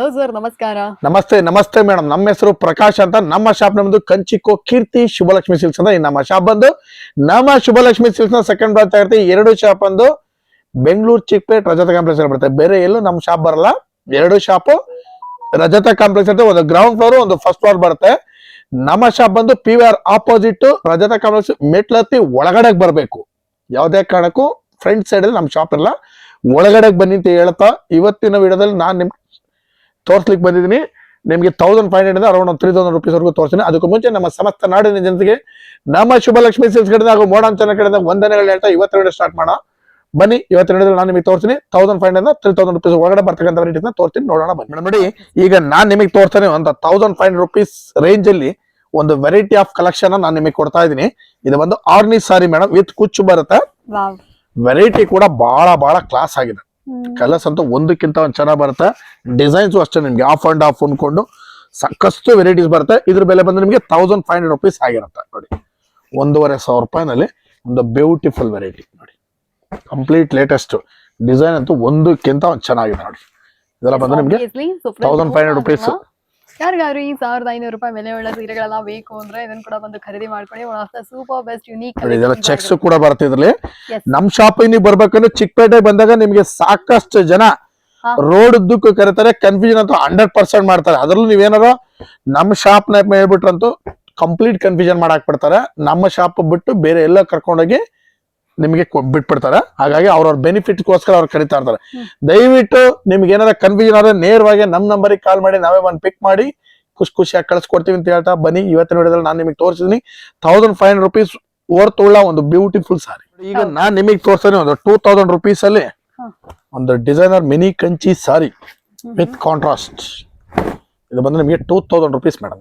Hello sir, ನಮಸ್ಕಾರ. ನಮಸ್ತೆ ನಮಸ್ತೆ ಮೇಡಮ್. ನಮ್ಮ ಹೆಸರು ಪ್ರಕಾಶ್ ಅಂತ. ನಮ್ಮ ಶಾಪ್ ನಮ್ದು ಕಂಚಿಕೋ ಕೀರ್ತಿ ಶುಭಲಕ್ಷ್ಮಿ ಸಿಲ್ಸ್ ಅಂತ ನಮ್ಮ ಶಾಪ್ ಬಂದು. ನಮ್ಮ ಶುಭಲಕ್ಷ್ಮಿ ಸಿಲ್ಸ್ನ ಸೆಕೆಂಡ್ ಬ್ರಾಂಚ್ ಆಗಿರುತ್ತೆ ಎರಡು ಶಾಪ್ ಬಂದು ಬೆಂಗಳೂರು ಚಿಕ್ಕಪೇಟ್ ರಜತ ಕಾಂಪ್ಲೆಕ್ಸ್ ಅಲ್ಲಿ ಬರುತ್ತೆ. ಬೇರೆ ಎಲ್ಲೂ ನಮ್ಮ ಶಾಪ್ ಬರಲ್ಲ. ಎರಡು ಶಾಪ್ ರಜತ ಕಾಂಪ್ಲೆಕ್ಸ್ ಅಂತ ಒಂದು ಗ್ರೌಂಡ್ ಫ್ಲೋರ್ ಒಂದು ಫಸ್ಟ್ ಫ್ಲೋರ್ ಬರುತ್ತೆ. ನಮ್ಮ ಶಾಪ್ ಬಂದು P V R opposite Rajata complex ಮೆಟ್ಲತ್ತಿ ಒಳಗಡೆ ಬರಬೇಕು. ಯಾವುದೇ ಕಾರಣಕ್ಕೂ ಫ್ರಂಟ್ ಸೈಡ್ ಅಲ್ಲಿ ನಮ್ಮ ಶಾಪ್ ಇಲ್ಲ ಒಳಗಡೆ ಬನ್ನಿ ಅಂತ ಹೇಳ್ತಾ ಇವತ್ತಿನ ವಿಡಿಯೋದಲ್ಲಿ ನಾನು ನಿಮ್ಗೆ ತೋರ್ಸ್ಲಿಕ್ಕೆ ಬಂದಿದ್ದೀನಿ. ನಿಮಗೆ thousand five hundred around three thousand rupees ವರೆಗೂ ತೋರಿಸ್ತೀನಿ ಅದಕ್ಕೂ ಮುಂಚೆ ನಮ್ಮ ಸಮಸ್ತ ನಾಡಿನ ಜನತೆಗೆ ನಮ್ಮ ಶುಭಲಕ್ಷ್ಮಿ ಸಿಲ್ಸ್ ಕಡೆದ ಹಾಗೂ ಮೋಡಾಂಚನ ಕಡೆದ ವಂದನೆಗಳು ಹೇಳ್ತಾ ಇವತ್ತೆರಡು ಸ್ಟಾರ್ಟ್ ಮಾಡೋಣ. ಬನ್ನಿ ಇವತ್ತೆರಡು ನಾನು ನಿಮಗೆ ತೋರಿಸ್ತೀನಿ thousand five hundred three thousand rupees ಒಳಗಡೆ ಬರ್ತಕ್ಕಂಥ ವೆರೈಟಿನ ತೋರಿಸ್ತೀನಿ ನೋಡೋಣ ಬನ್ನಿ. ಮೇಡಮ್ ನೋಡಿ ಈಗ ನಾನು ನಿಮಗೆ ತೋರಿಸ್ತಾನೆ ಒಂದು ತೌಸಂಡ್ ಫೈವ್ ಹಂಡ್ರೆಡ್ ರುಪೀಸ್ ರೇಂಜಲ್ಲಿ ಒಂದು ವೆರೈಟಿ ಆಫ್ ಕಲೆಕ್ಷನ್ ನಾನು ನಿಮಗೆ ಕೊಡ್ತಾ ಇದ್ದೀನಿ. ಇದು ಒಂದು ಆರ್ನಿ ಸಾರಿ ಮೇಡಮ್ ವಿತ್ ಕುಚ್ಚು ಬರುತ್ತೆ. ವೆರೈಟಿ ಕೂಡ ಬಹಳ ಬಹಳ ಕ್ಲಾಸ್ ಆಗಿದೆ. ಕಲರ್ಸ್ ಅಂತ ಒಂದಕ್ಕಿಂತ ಒಂದು ಚೆನ್ನಾಗಿ ಬರುತ್ತೆ. ಡಿಸೈನ್ಸ್ ಅಷ್ಟೇ ನಿಮ್ಗೆ. ಆಫ್ ಅಂಡ್ ಆಫ್ ಅನ್ಕೊಂಡು ಸಾಕಷ್ಟು ವೆರೈಟೀಸ್ ಬರುತ್ತೆ. ಇದ್ರ ಬೆಲೆ ಬಂದ್ರೆ ನಿಮಗೆ ತೌಸಂಡ್ ಫೈವ್ ಹಂಡ್ರೆಡ್ ರುಪೀಸ್ ಆಗಿರುತ್ತೆ. ನೋಡಿ ಒಂದೂವರೆ ಸಾವಿರ ರೂಪಾಯಿನಲ್ಲಿ ಒಂದು ಬ್ಯೂಟಿಫುಲ್ ವೆರೈಟಿ ನೋಡಿ ಕಂಪ್ಲೀಟ್ ಲೇಟೆಸ್ಟ್ ಡಿಸೈನ್ ಅಂತೂ ಒಂದಕ್ಕಿಂತ ಒಂದು ಚೆನ್ನಾಗಿದೆ. ನೋಡಿ ಇದೆಲ್ಲ ಬಂದ್ರೆ ನಿಮಗೆ ತೌಸಂಡ್ ಫೈವ್ ಹಂಡ್ರೆಡ್ ರುಪೀಸ್ ಯಾರಿಗಾದ್ರು ಈ ಸಾವಿರದ ಐನೂರು ರೂಪಾಯಿ ಬೆಲೆ ಒಳ್ಳೆ ಸೀರೆಗಳೆಲ್ಲ ಬೇಕು ಅಂದ್ರೆ ಇದನ್ನ ಕೂಡ ಬಂದು ಖರೀದಿ ಮಾಡ್ಕೊಳ್ಳಿ. ಸೂಪರ್ ಬೆಸ್ಟ್ ಯುನೀಕ್ ಇದೆಲ್ಲ ಚೆಕ್ಸ್ ಕೂಡ ಬರ್ತಿದ್ರಲ್ಲಿ. ನಮ್ ಶಾಪ್ ನೀವು ಬರ್ಬೇಕಂದ್ರೆ ಚಿಕ್ಕಪೇಟೆ ಬಂದಾಗ ನಿಮ್ಗೆ ಸಾಕಷ್ಟು ಜನ ರೋಡ್ ಉದ್ದಕ್ಕೂ ಕರೀತಾರೆ ಕನ್ಫ್ಯೂಷನ್ ಅಂತೂ ಹಂಡ್ರೆಡ್ ಪರ್ಸೆಂಟ್ ಮಾಡ್ತಾರೆ. ಅದ್ರಲ್ಲೂ ನೀವೇನಾರ ನಮ್ಮ ಶಾಪ್ನ ಹೇಳ್ಬಿಟ್ರಂತೂ ಕಂಪ್ಲೀಟ್ ಕನ್ಫ್ಯೂಷನ್ ಮಾಡಾಕ್ ಬಿಡ್ತಾರೆ ನಮ್ಮ ಶಾಪ್ ಬಿಟ್ಟು ಬೇರೆ ಎಲ್ಲ ಕರ್ಕೊಂಡೋಗಿ ನಿಮಗೆ ಬಿಟ್ಬಿಡ್ತಾರೆ. ಹಾಗಾಗಿ ಅವ್ರವ್ರ ಬೆನಿಫಿಟ್ಗೋಸ್ಕರ ಅವ್ರು ಕರಿತಾ ಇರ್ತಾರೆ. ದಯವಿಟ್ಟು ನಿಮ್ಗೆ ಏನಾರ ಕನ್ಫ್ಯೂಷನ್ ಆದ್ರೆ ನೇರವಾಗಿ ನಮ್ ನಂಬರಿಗೆ ಕಾಲ್ ಮಾಡಿ ನಾವೇ ಒಂದು ಪಿಕ್ ಮಾಡಿ ಖುಷಿ ಖುಷಿಯಾಗಿ ಕಳ್ಸಿಕೊಡ್ತೀವಿ ಅಂತ ಹೇಳ್ತಾ ಬನ್ನಿ. ಇವತ್ತಿನ ವಿಡಿಯೋದಲ್ಲಿ ನಾನು ನಿಮಗೆ ತೋರಿಸಿದೀನಿ thousand five hundred rupees worth ಉಳ್ಳ ಒಂದು ಬ್ಯೂಟಿಫುಲ್ ಸಾರಿ ಈಗ ನಾನು ನಿಮಗೆ ತೋರಿಸ್ತೀನಿ ಒಂದು ಟೂ ತೌಸಂಡ್ ರುಪೀಸ್ ಅಲ್ಲಿ ಒಂದು designer mini Kanchi sari with contrast ಇದು ಬಂದು ನಿಮಗೆ ಟೂ ತೌಸಂಡ್ ರುಪೀಸ್ ಮೇಡಮ್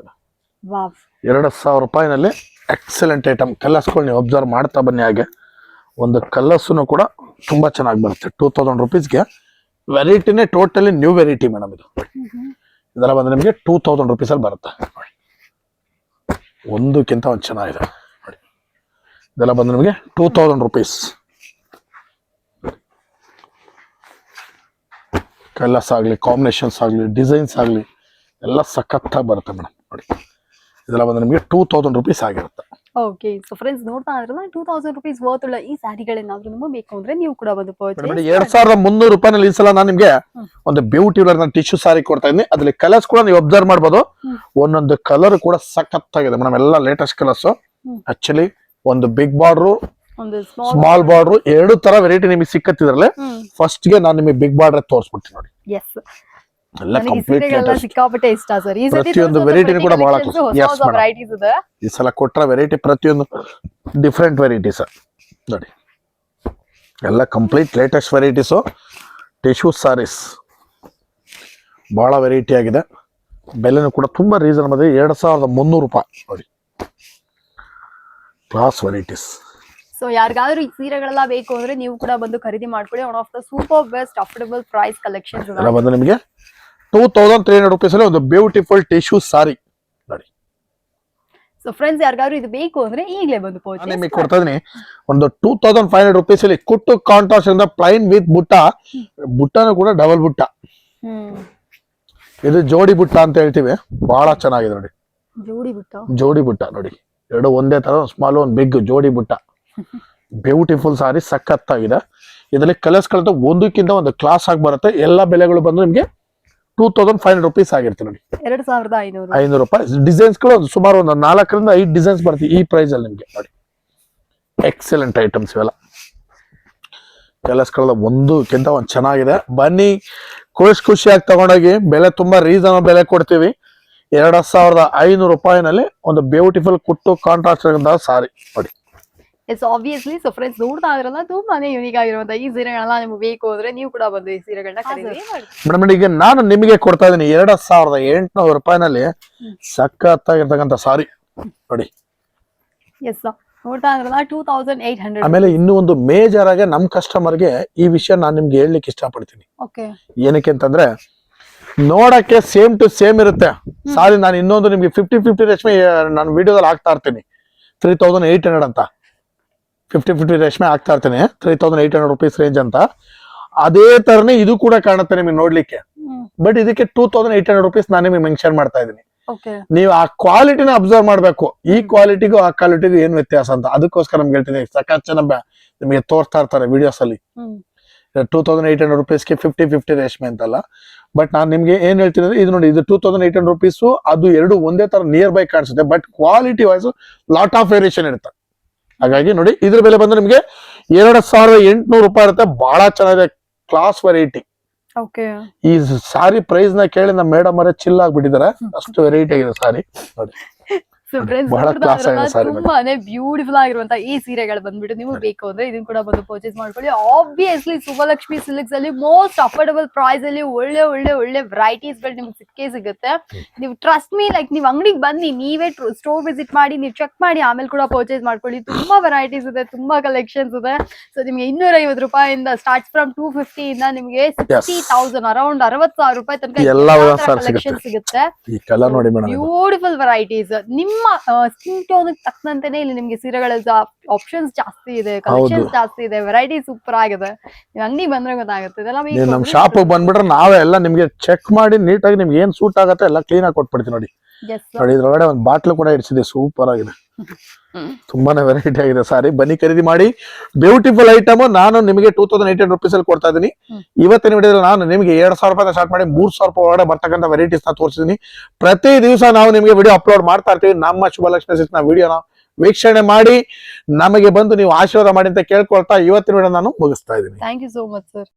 ಎರಡು ಸಾವಿರ ರೂಪಾಯಿನಲ್ಲಿ ಎಕ್ಸಲೆಂಟ್ ಐಟಮ್ ಕಲರ್ಸ್ಗಳು ನೀವು ಅಬ್ಸರ್ವ್ ಮಾಡ್ತಾ ಬನ್ನಿ ಹಾಗೆ. ಒಂದು ಕಲರ್ಸ್ನು ಕೂಡ ತುಂಬಾ ಚೆನ್ನಾಗಿ ಬರುತ್ತೆ. ಟೂ ತೌಸಂಡ್ ರುಪೀಸ್ಗೆ ವೆರೈಟಿನೇ ಟೋಟಲಿ ನ್ಯೂ ವೆರೈಟಿ ಮೇಡಮ್ ಇದು. ಇದೆಲ್ಲ ಬಂದರೆ ನಿಮಗೆ ಟೂ ತೌಸಂಡ್ ರುಪೀಸಲ್ಲಿ ಬರುತ್ತೆ. ಒಂದಕ್ಕಿಂತ ಒಂದು ಚೆನ್ನಾಗಿದೆ. ಇದೆಲ್ಲ ಬಂದರೆ ನಿಮಗೆ ಟೂ ತೌಸಂಡ್ ರುಪೀಸ್ ಕಲರ್ಸ್ ಆಗಲಿ ಕಾಂಬಿನೇಷನ್ಸ್ ಆಗಲಿ ಡಿಸೈನ್ಸ್ ಆಗಲಿ, ಎಲ್ಲ ಸಖತ್ತಾಗಿ ಬರುತ್ತೆ ಮೇಡಮ್ ನೋಡಿ. ಇದೆಲ್ಲ ಬಂದರೆ ನಿಮಗೆ ಟೂ ತೌಸಂಡ್ ರುಪೀಸ್ ಆಗಿರುತ್ತೆ. ಓಕೆ ಸೊ ಫ್ರೆಂಡ್ಸ್ ನೋಡ್ತಾ ಇದ್ರಲ್ಲ ಟೂ ತೌಸಂಡ್ ರುಪೀಸ್ ವರ್ತ್ ಉಳ್ಳ ಈ ಸ್ಯಾರಿಗಳೇನಾದ್ರೂ ನಿಮಗೆ ಬೇಕು ಅಂದ್ರೆ ನೀವು ಕೂಡ ಬಂದು ಪರ್ಚೇಸ್ ಎರಡ್ ಸಾವಿರದ ಮುನ್ನೂರು ರೂಪಾಯಿನಲ್ಲಿ ಈ ಸಲ ನಾನು ನಿಮ್ಗೆ ಒಂದು ಬ್ಯೂಟಿ ಟಿಶ್ಯೂ ಸಾರಿ ಕೊಡ್ತಾ ಇದ್ದೀನಿ. ಅದ್ರಲ್ಲಿ ಕಲರ್ಸ್ ಕೂಡ ನೀವು ಅಬ್ಸರ್ವ್ ಮಾಡ್ಬೋದು. ಒಂದೊಂದು ಕಲರ್ ಕೂಡ ಸಖತ್ತಾಗಿದೆ ಮೇಡಮ್ ಎಲ್ಲ ಲೇಟೆಸ್ಟ್ ಕಲರ್ಸ್ ಆಕ್ಚುಲಿ ಒಂದು ಬಿಗ್ ಬಾರ್ಡರ್ ಒಂದು ಸ್ಮಾಲ್ ಬಾರ್ಡರ್ ಎರಡು ತರ ವೆರೈಟಿ ನಿಮಗೆ ಸಿಕ್ಕತ್ತಿದ್ರಲ್ಲೇ ಫಸ್ಟ್ಗೆ ನಾನು ನಿಮಗೆ ಬಿಗ್ ಬಾರ್ಡ್ರೆ ತೋರಿಸ್ಬಿಡ್ತೀನಿ ನೋಡಿ. ಎಸ್ ಎಲ್ಲ ಕಂಪ್ಲೀಟ್ ಸಿಕ್ಕಾಪಟ್ಟೆ ಇಷ್ಟ ಸರ್. ಈ ಪ್ರತಿಯೊಂದು ವೆರೈಟಿ ಕೂಡ ಬಹಳ ವೆರೈಟೀಸ್ ಇದೆ. ಈ ಸಲ ಕೊಟ್ರ ವೆರೈಟಿ ಪ್ರತಿಯೊಂದು ಡಿಫ್ರೆಂಟ್ ವೆರೈಟೀಸ್ ನೋಡಿ. ಎಲ್ಲ complete latest varieties tissue sarees ಭಾಳ ವೆರೈಟಿ ಆಗಿದೆ. ಬೆಲೆನೂ ಕೂಡ ತುಂಬ ರೀಸನಬಲ್ ಇದೆ ಎರಡು ಸಾವಿರದ ಮುನ್ನೂರು ರೂಪಾಯಿ. ನೋಡಿ. ಕ್ಲಾಸ್ ವೆರೈಟೀಸ್ ಸೊ ಯಾರಿಗಾದ್ರೂ ಈ ಸೀರೆಗಳೆಲ್ಲ ಬೇಕು ಅಂದ್ರೆ ನೀವು ಕೂಡ ಬಂದು ಖರೀದಿ ಮಾಡ್ಕೊಳ್ಳಿ. One of the super best affordable price collection ಬಂದು ನಿಮಗೆ ಟೂ ತೌಸಂಡ್ ತ್ರೀ ಹಂಡ್ರೆಡ್ ರುಪೀಸಲ್ಲಿ ಒಂದು ಬ್ಯೂಟಿಫುಲ್ ಟಿಶ್ಯೂ ಸಾರಿ ನೋಡಿ. ಸೊ ಫ್ರೆಂಡ್ಸ್ ಯಾರಿಗಾದ್ರು ಇದು ಬೇಕು ಅಂದ್ರೆ ಈಗಲೇ ಬಂದು ನಿಮಗೆ ಕೊಡ್ತಾ ಇದೀನಿ ಒಂದು two thousand five hundred rupees ಅಲ್ಲಿ ಕುಟ್ಟು ಕಾಂಟ್ರಾಸ್ಟ್ ಇಂದ ಪ್ಲೈನ್ ವಿತ್ ಬುಟ್ಟ. ಬುಟ್ಟನೂ ಕೂಡ ಡಬಲ್ ಬುಟ್ಟ. ಇದು ಜೋಡಿ ಬುಟ್ಟ ಅಂತ ಹೇಳ್ತೀವಿ. ಬಹಳ ಚೆನ್ನಾಗಿದೆ ನೋಡಿ. ಜೋಡಿ ಬುಟ್ಟ? ಜೋಡಿ ಬುಟ್ಟ ನೋಡಿ. ಎರಡು ಒಂದೇ ತರ ಸ್ಮಾಲ್ ಒಂದು ಬಿಗ್ ಜೋಡಿ ಬುಟ್ಟ. ಬ್ಯೂಟಿಫುಲ್ ಸಾರಿ ಸಖತ್ತಾಗಿದೆ. ಇದರಲ್ಲಿ ಕಲರ್ಸ್ ಕಳೆದ ಒಂದಕ್ಕಿಂತ ಒಂದು ಕ್ಲಾಸ್ ಆಗಿ ಬರುತ್ತೆ. ಎಲ್ಲ ಬೆಲೆಗಳು ಬಂದು ನಿಮಗೆ two thousand five hundred rupees ಆಗಿರುತ್ತೆ ನೋಡಿ. ಎರಡ್ ಸಾವಿರದ ಐನೂರು. ಐನೂರು ರೂಪಾಯಿ. ಡಿಸೈನ್ಸ್ಗಳು ಒಂದು ಸುಮಾರು ಒಂದು ನಾಲ್ಕರಿಂದ ಐದು ಡಿಸೈನ್ಸ್ ಬರ್ತೀವಿ ಈ ಪ್ರೈಸ್ ಅಲ್ಲಿ ನಿಮಗೆ ನೋಡಿ. ಎಕ್ಸಲೆಂಟ್ ಐಟಮ್ಸ್ ಇವೆಲ್ಲ. ಕಲರ್ಸ್ಗಳ ಒಂದಕ್ಕಿಂತ ಒಂದು ಚೆನ್ನಾಗಿದೆ. ಬನ್ನಿ ಖುಷಿ ಖುಷಿಯಾಗಿ ತಗೊಂಡೋಗಿ ಬೆಲೆ ತುಂಬಾ ರೀಸನಬಲ್ ಬೆಲೆ ಕೊಡ್ತೀವಿ. ಎರಡು ಸಾವಿರದ ಐನೂರು ರೂಪಾಯಿನಲ್ಲಿ ಒಂದು ಬ್ಯೂಟಿಫುಲ್ ಕುಟ್ಟು ಕಾಂಟ್ರಾಸ್ಟ್ ಸಾರಿ ನೋಡಿ. ಎಸ್ ಆಬ್ವಿಯಸ್ಲಿ ಸೊ ಫ್ರೆಂಡ್ಸ್ ನೋಡ್ತಾ ಇದ್ರಲ್ಲ ತುಂಬಾನೇ ಯುನೀಕ್ ಆಗಿರುವಂತ ಈ ಸೀರೆಗಳೆಲ್ಲ ನಿಮ್ಗೆ ಬೇಕು ಅಂದ್ರೆ ನೀವು ಕೂಡ ಬಂದು ಈ ಸೀರೆಗಳನ್ನ ಖರೀದಿ ಮಾಡಿ. ಮೇಡಮ್ ಈಗ ನಾನು ನಿಮಗೆ ಕೊಡ್ತಾ ಇದ್ದೀನಿ ಎರಡ್ ಸಾವಿರದ ಎಂಟುನೂರು ರೂಪಾಯಿನಲ್ಲಿ ಸಖತ್ತಾಗಿರ್ತಕ್ಕಂಥ ಸಾರಿ. ನೋಡಿ. ಎಸ್ ನೋಡ್ತಾ ಇದ್ರಲ್ಲ ಟೂ ತೌಸಂಡ್ ಏಟ್ ಹಂಡ್ರೆಡ್ ಆಮೇಲೆ ಇನ್ನೂ ಒಂದು ಮೇಜರ್ ಆಗಿ ನಮ್ಮ ಕಸ್ಟಮರ್ಗೆ ಈ ವಿಷಯ ನಾನು ನಿಮ್ಗೆ ಹೇಳಲಿಕ್ಕೆ ಇಷ್ಟಪಡ್ತೀನಿ. ಓಕೆ ಏನಕ್ಕೆ ಅಂತಂದ್ರೆ ನೋಡಕ್ಕೆ ಸೇಮ್ ಟು ಸೇಮ್ ಇರುತ್ತೆ. ಸಾರಿ ನಾನು ಇನ್ನೊಂದು ನಿಮ್ಗೆ ಫಿಫ್ಟಿ ಫಿಫ್ಟಿ ರೇಷ್ಮೆ ನಾನು ವಿಡಿಯೋದಲ್ಲಿ ಹಾಕ್ತಾ ಇರ್ತೀನಿ. ತ್ರೀ ತೌಸಂಡ್ ಏಯ್ಟ್ ಹಂಡ್ರೆಡ್ ಅಂತ. ಫಿಫ್ಟಿ ಫಿಫ್ಟಿ ರೇಷ್ಮೆ ಆಗ್ತಾ ಇರ್ತೇನೆ. Three thousand eight hundred rupees range ಅಂತ. ಅದೇ ತರನೇ ಇದು ಕೂಡ ಕಾಣುತ್ತೆ ನಿಮಗೆ ನೋಡ್ಲಿಕ್ಕೆ. ಬಟ್ ಇದಕ್ಕೆ two thousand eight hundred rupees ನಾನು ನಿಮಗೆ ಮೆನ್ಷನ್ ಮಾಡ್ತಾ ಇದ್ದೀನಿ. ನೀವು ಆ ಕ್ವಾಲಿಟಿನ ಅಬ್ಸರ್ವ್ ಮಾಡ್ಬೇಕು. ಈ ಕ್ವಾಲಿಟಿಗೂ ಆ ಕ್ವಾಲಿಟಿಗೂ ಏನ್ ವ್ಯತ್ಯಾಸ ಅಂತ. ಅದಕ್ಕೋಸ್ಕರ ನಮ್ಗೆ ಹೇಳ್ತೀನಿ ಜನ ನಿಮಗೆ ತೋರಿಸ್ತಾ ಇರ್ತಾರೆ ವಿಡಿಯೋಸ್ ಅಲ್ಲಿ. ಟೂ ತೌಸಂಡ್ ಏಟ್ ಹಂಡ್ರೆಡ್ ರುಪೀಸ್ಗೆ ಫಿಫ್ಟಿ ಫಿಫ್ಟಿ ರೇಷ್ಮೆ ಅಂತಲ್ಲ. ಬಟ್ ನಾನು ನಿಮ್ಗೆ ಏನ್ ಹೇಳ್ತೀನಿ ಅಂದ್ರೆ ಇದು ನೋಡಿ ಇದು two thousand eight hundred rupees ಅದು ಎರಡು ಒಂದೇ ತರ ನಿಯರ್ ಬೈ ಕಾಣಿಸುತ್ತೆ but quality wise lot of variation ಇರುತ್ತೆ. ಹಾಗಾಗಿ ನೋಡಿ ಇದ್ರ ಬೆಲೆ ಬಂದ್ರೆ ನಿಮ್ಗೆ ಎರಡು ಸಾವಿರದ ಎಂಟುನೂರು ರೂಪಾಯಿ ಇರುತ್ತೆ. ಬಹಳ ಚೆನ್ನಾಗಿದೆ ಕ್ಲಾಸ್ ವೆರೈಟಿ ಈ ಸಾರಿ ಪ್ರೈಸ್ನ ಕೇಳಿ ನಮ್ಮ ಮೇಡಮ್ ಅವರೇ ಚಿಲ್ ಆಗ್ಬಿಟ್ಟಿದ್ದಾರೆ. ಅಷ್ಟು ವೆರೈಟಿ ಆಗಿದೆ ಸಾರಿ. ನೋಡಿ. So friends. ತುಂಬಾನೇ ಬ್ಯೂಟಿಫುಲ್ ಆಗಿರುವಂತ ಈ ಸೀರೆಗಳು ಬಂದ್ಬಿಟ್ಟು ನೀವು ಬೇಕು ಅಂದ್ರೆ ಇದನ್ನ ಕೂಡ ಬಂದು ಪರ್ಚೇಸ್ ಮಾಡ್ಕೊಳ್ಳಿ. ಆಬ್ವಿಯಸ್ಲಿ ಸುಭಲಕ್ಷ್ಮಿ ಸಿಲ್ಕ್ಸ್ ಅಲ್ಲಿ ಮೋಸ್ಟ್ ಅಫೋರ್ಡಬಲ್ ಪ್ರೈಸ್ ಅಲ್ಲಿ ಒಳ್ಳೆ ಒಳ್ಳೆ ಒಳ್ಳೆ ವೆರೈಟೀಸ್ಗಳು ನಿಮ್ಗೆ ಸಿಕ್ಕೇ ಸಿಗುತ್ತೆ. ನೀವು ಟ್ರಸ್ಟ್ ಮೀ ಲೈಕ್ ನೀವು ಅಂಗಡಿಗೆ ಬನ್ನಿ ನೀವೇ ಸ್ಟೋರ್ ವಿಸಿಟ್ ಮಾಡಿ ನೀವು ಚೆಕ್ ಮಾಡಿ ಆಮೇಲೆ ಕೂಡ ಪರ್ಚೇಸ್ ಮಾಡ್ಕೊಳ್ಳಿ. ತುಂಬಾ ವೆರೈಟೀಸ್ ಇದೆ ತುಂಬಾ ಕಲೆಕ್ಷನ್ಸ್ ಇದೆ. ಸೊ ನಿಮ್ಗೆ ಇನ್ನೂರ ಐವತ್ತು ರೂಪಾಯಿಂದ ಸ್ಟಾರ್ಟ್ ಫ್ರಮ್ ಟೂ ಫಿಫ್ಟಿ ಇಂದ ನಿಮ್ಗೆ ಸಿಕ್ಸ್ಟಿ ತೌಸಂಡ್ ಅರೌಂಡ್ ಅರವತ್ ಸಾವಿರ ರೂಪಾಯಿ ತನಕ ಕಲೆಕ್ಷನ್ ಸಿಗುತ್ತೆ. ಬ್ಯೂಟಿಫುಲ್ ವೆರೈಟೀಸ್ ನಿಮ್ಮ ಸ್ಕಿನ್ ಟೋನ್ ತಕ್ಕಂತೆನೆ ಇಲ್ಲಿ ನಿಮ್ಗೆ ಸೀರೆಗಳ ಆಪ್ಷನ್ಸ್ ಜಾಸ್ತಿ ಇದೆ ಕಲೆಕ್ಷನ್ಸ್ ಜಾಸ್ತಿ ಇದೆ ವೆರೈಟಿ ಸೂಪರ್ ಆಗಿದೆ. ನೀವು ಅಂಗಡಿ ಬಂದ್ರೆ ಗೊತ್ತಾಗುತ್ತೆ. ಇದೆಲ್ಲ ನಮ್ ಶಾಪ್ ಬಂದ್ಬಿಟ್ರೆ ನಾವೇ ಎಲ್ಲ ನಿಮ್ಗೆ ಚೆಕ್ ಮಾಡಿ ನೀಟಾಗಿ ನಿಮ್ಗೆ ಏನ್ ಸೂಟ್ ಆಗುತ್ತೆ ಎಲ್ಲ ಕ್ಲೀನ್ ಆಗಿ ಕೊಟ್ಬಿಡ್ತೀವಿ ನೋಡಿ. ನೋಡಿ ಇದ್ರೊಳಗಡೆ ಒಂದು ಬಾಟ್ಲು ಕೂಡ ಇಡ್ಸಿದೆ ಸೂಪರ್ ಆಗಿದೆ. ತುಂಬಾನೇ ವೆರೈಟಿ ಆಗಿದೆ. ಸಾರಿ ಬನ್ನಿ ಖರೀದಿ ಮಾಡಿ. ಬ್ಯೂಟಿಫುಲ್ ಐಟಮ್ ನಾನು ನಿಮಗೆ ಟೂ ತೌಸಂಡ್ ಏಟ್ ರುಪೀಸ್ ಅಲ್ಲಿ ಕೊಡ್ತಾ ಇದೀನಿ. ಇವತ್ತಿನ ವಿಡಿಯೋದಲ್ಲಿ ನಾನು ನಿಮಗೆ ಎರಡ್ ಸಾವಿರ ರೂಪಾಯಿ ಸ್ಟಾರ್ಟ್ ಮಾಡಿ ಮೂರ್ ಸಾವಿರ ರೂಪಾಯಿ ಒಳಗಡೆ ಬರ್ತಕ್ಕಂಥ ವೆರೈಟೀಸ್ನ ತೋರಿಸಿದೀನಿ ಪ್ರತಿ ದಿವಸ ನಾವು ನಿಮಗೆ ವಿಡಿಯೋ ಅಪ್ಲೋಡ್ ಮಾಡ್ತಾ ಇರ್ತೀವಿ. ನಮ್ಮ ಶುಭಲಕ್ಷ್ಮಿ ನ ವಿಡಿಯೋನ ವೀಕ್ಷಣೆ ಮಾಡಿ. ನಮಗೆ ಬಂದು ನೀವು ಆಶೀರ್ವಾದ ಮಾಡಿ ಅಂತ ಕೇಳ್ಕೊಳ್ತಾ ಇವತ್ತಿನ ವಿಡಿಯೋ ನಾನು ಮುಗಿಸ್ತಾ ಇದ್ದೀನಿ. Thank you so much sir